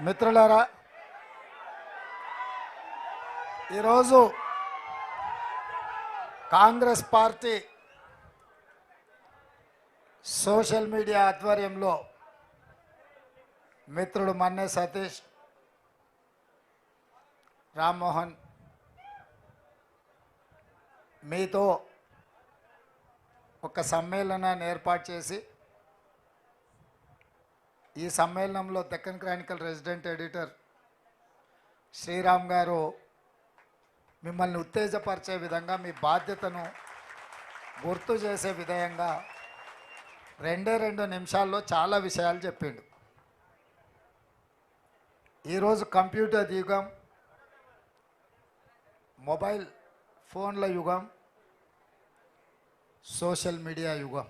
మిత్రులారా ఈరోజు Congress party social media ఆధ్వర్యంలో మిత్రుడు మన్నే సతీష్ రామ్మోహన్ మీతో ఒక సమ్మేళనాన్ని ఏర్పాటు చేసి ఈ సమ్మేళనంలో Deccan Chronicle resident editor Sriram garu మిమ్మల్ని ఉత్తేజపరిచే విధంగా మీ బాధ్యతను గుర్తు చేసే విధంగా రెండే రెండు నిమిషాల్లో చాలా విషయాలు చెప్పిండు. ఈరోజు కంప్యూటర్ యుగం మొబైల్ ఫోన్ల యుగం సోషల్ మీడియా యుగం.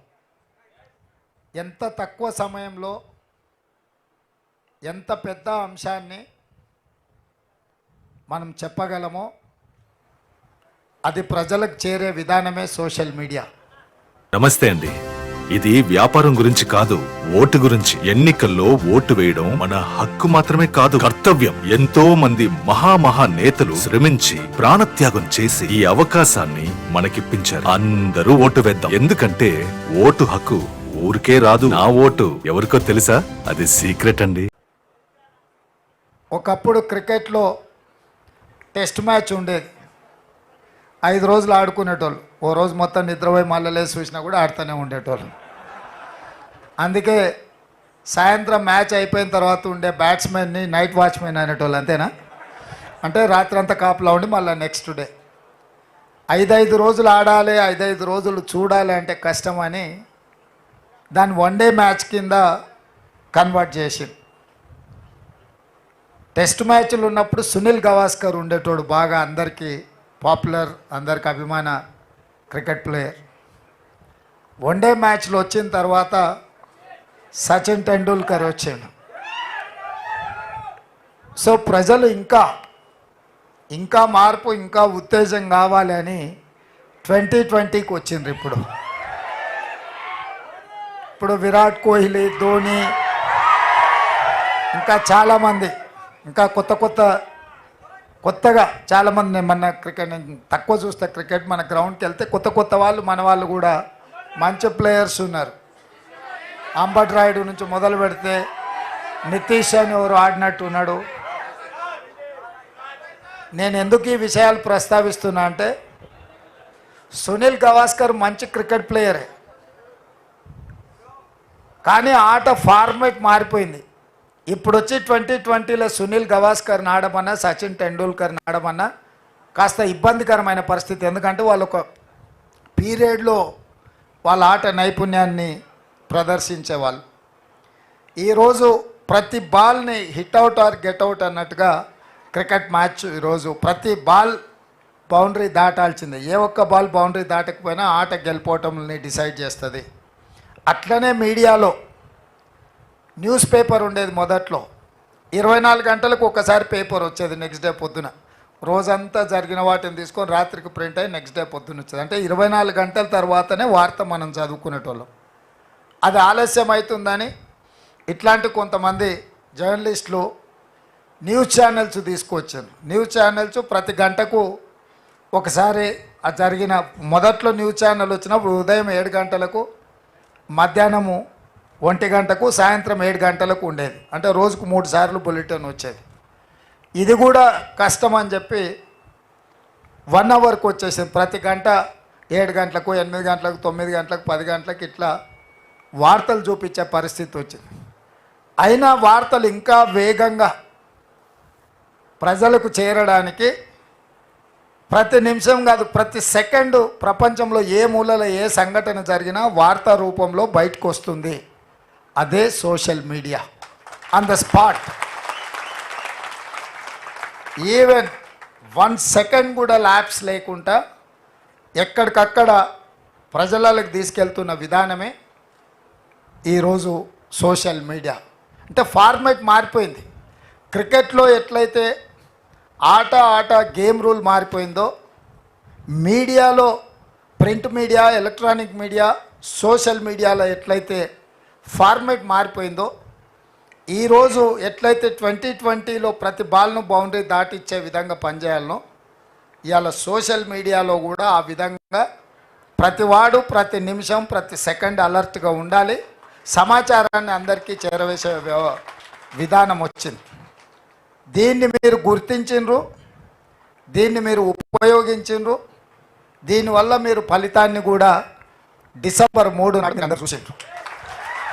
ఎంత తక్కువ సమయంలో ఎంత పెద్ద అంశాన్ని మనం చెప్పగలమో అది ప్రజలకు చేరే విధానమే సోషల్ మీడియా. నమస్తే అండి. ఇది వ్యాపారం గురించి కాదు ఓటు గురించి. ఎన్నికల్లో ఓటు వేయడం మన హక్కు మాత్రమే కాదు కర్తవ్యం. ఎంతో మంది మహామహా నేతలు శ్రమించి ప్రాణత్యాగం చేసి ఈ అవకాశాన్ని మనకిప్పించారు. అందరూ ఓటు వేద్దాం. ఎందుకంటే ఓటు హక్కు ఊరికే రాదు. నా ఓటు ఎవరికో తెలుసా? అది సీక్రెట్ అండి. ఒకప్పుడు క్రికెట్లో టెస్ట్ మ్యాచ్ ఉండేది. ఐదు రోజులు ఆడుకునేటోళ్ళు. ఓ రోజు మొత్తం నిద్రపోయి మళ్ళీ లేచి చూసినా కూడా ఆడుతూనే ఉండేటోళ్ళు. అందుకే సాయంత్రం మ్యాచ్ అయిపోయిన తర్వాత ఉండే బ్యాట్స్మెన్ని నైట్ వాచ్మెన్ అనేటోళ్ళు అంతేనా? అంటే రాత్రి అంతా కాపులా ఉండి మళ్ళీ నెక్స్ట్ డే. ఐదైదు రోజులు ఆడాలి ఐదైదు రోజులు చూడాలి అంటే కష్టమని దాన్ని వన్ డే మ్యాచ్ కింద కన్వర్ట్ చేసింది టెస్ట్ మ్యాచ్లు ఉన్నప్పుడు సునీల్ గవాస్కర్ ఉండేటోడు బాగా అందరికీ పాపులర్ అందరికి అభిమాన క్రికెట్ ప్లేయర్. వన్డే మ్యాచ్లు వచ్చిన తర్వాత సచిన్ టెండూల్కర్ వచ్చాడు. సో ప్రజలు ఇంకా ఇంకా మార్పు ఇంకా ఉత్తేజం కావాలి అని ట్వంటీ ట్వంటీకి వచ్చిండ్రు ఇప్పుడు. ఇప్పుడు విరాట్ కోహ్లీ ధోని ఇంకా చాలామంది. ఇంకా కొత్త కొత్త కొత్తగా చాలామంది మన క్రికెట్ తక్కువ చూస్తే క్రికెట్ మన గ్రౌండ్కి వెళ్తే కొత్త కొత్త వాళ్ళు మన వాళ్ళు కూడా మంచి ప్లేయర్స్ ఉన్నారు. అంబట్ రాయుడు నుంచి మొదలు పెడితే నితీష్ అని ఎవరు ఆడినట్టు ఉన్నాడు. నేను ఎందుకు ఈ విషయాలు ప్రస్తావిస్తున్నా అంటే సునీల్ గవాస్కర్ మంచి క్రికెట్ ప్లేయరే. కానీ ఆట ఫార్మేట్ మారిపోయింది. ఇప్పుడు వచ్చి ట్వంటీ ట్వంటీలో సునీల్ గవాస్కర్ని ఆడమన్నా సచిన్ టెండూల్కర్ని ఆడమన్నా కాస్త ఇబ్బందికరమైన పరిస్థితి. ఎందుకంటే వాళ్ళు ఒక పీరియడ్లో వాళ్ళ ఆట నైపుణ్యాన్ని ప్రదర్శించేవాళ్ళు. ఈరోజు ప్రతి బాల్ని hit out or get out అన్నట్టుగా క్రికెట్ మ్యాచ్ ఈరోజు ప్రతి బాల్ బౌండరీ దాటాల్సిందే. ఏ ఒక్క బాల్ బౌండరీ దాటకపోయినా ఆట గెలిపోవటంని డిసైడ్ చేస్తుంది. అట్లనే మీడియాలో న్యూస్ పేపర్ ఉండేది మొదట్లో. ఇరవై నాలుగు గంటలకు ఒకసారి పేపర్ వచ్చేది నెక్స్ట్ డే పొద్దున. రోజంతా జరిగిన వాటిని తీసుకొని రాత్రికి ప్రింట్ అయ్యి నెక్స్ట్ డే పొద్దున్న వచ్చేది. అంటే ఇరవై నాలుగు గంటల తర్వాతనే వార్త మనం చదువుకునేటోళ్ళం. అది ఆలస్యం అవుతుందని ఇట్లాంటి కొంతమంది జర్నలిస్టులు న్యూస్ ఛానల్స్ తీసుకొచ్చాను న్యూస్ ఛానల్స్ ప్రతి గంటకు ఒకసారి జరిగిన మొదట్లో న్యూస్ ఛానల్ వచ్చినప్పుడు ఉదయం ఏడు గంటలకు మధ్యాహ్నము ఒంటి గంటకు సాయంత్రం ఏడు గంటలకు ఉండేది. అంటే రోజుకు మూడు సార్లు బులెటిన్ వచ్చేది. ఇది కూడా కష్టం అని చెప్పి వన్ అవర్కి వచ్చేసింది. ప్రతి గంట ఏడు గంటలకు ఎనిమిది గంటలకు తొమ్మిది గంటలకు పది గంటలకు ఇట్లా వార్తలు చూపించే పరిస్థితి వచ్చింది. అయినా వార్తలు ఇంకా వేగంగా ప్రజలకు చేరడానికి ప్రతి నిమిషం కాదు ప్రతి సెకండ్ ప్రపంచంలో ఏ మూలలో ఏ సంఘటన జరిగినా వార్తా రూపంలో బయటకు వస్తుంది. అదే social media. On the spot even one second కూడా ల్యాబ్స్ లేకుండా ఎక్కడికక్కడ ప్రజలకు తీసుకెళ్తున్న విధానమే ఈరోజు సోషల్ మీడియా. అంటే ఫార్మేట్ మారిపోయింది. క్రికెట్లో ఎట్లయితే ఆట ఆట గేమ్ రూల్ మారిపోయిందో మీడియాలో print media electronic media social మీడియాలో ఎట్లయితే ఫార్మేట్ మారిపోయిందో ఈరోజు ఎట్లయితే ట్వంటీ ట్వంటీలో ప్రతి బాల్ను బౌండరీ దాటిచ్చే విధంగా పనిచేయాలనో ఇవాళ సోషల్ మీడియాలో కూడా ఆ విధంగా ప్రతివాడు ప్రతి నిమిషం ప్రతి సెకండ్ అలర్ట్గా ఉండాలి. సమాచారాన్ని అందరికీ చేరవేసే విధానం వచ్చింది. దీన్ని మీరు గుర్తించిండ్రు దీన్ని మీరు ఉపయోగించిండ్రు దీనివల్ల మీరు ఫలితాన్ని కూడా డిసెంబర్ మూడు నాడు అందరు చూసిండ్రు.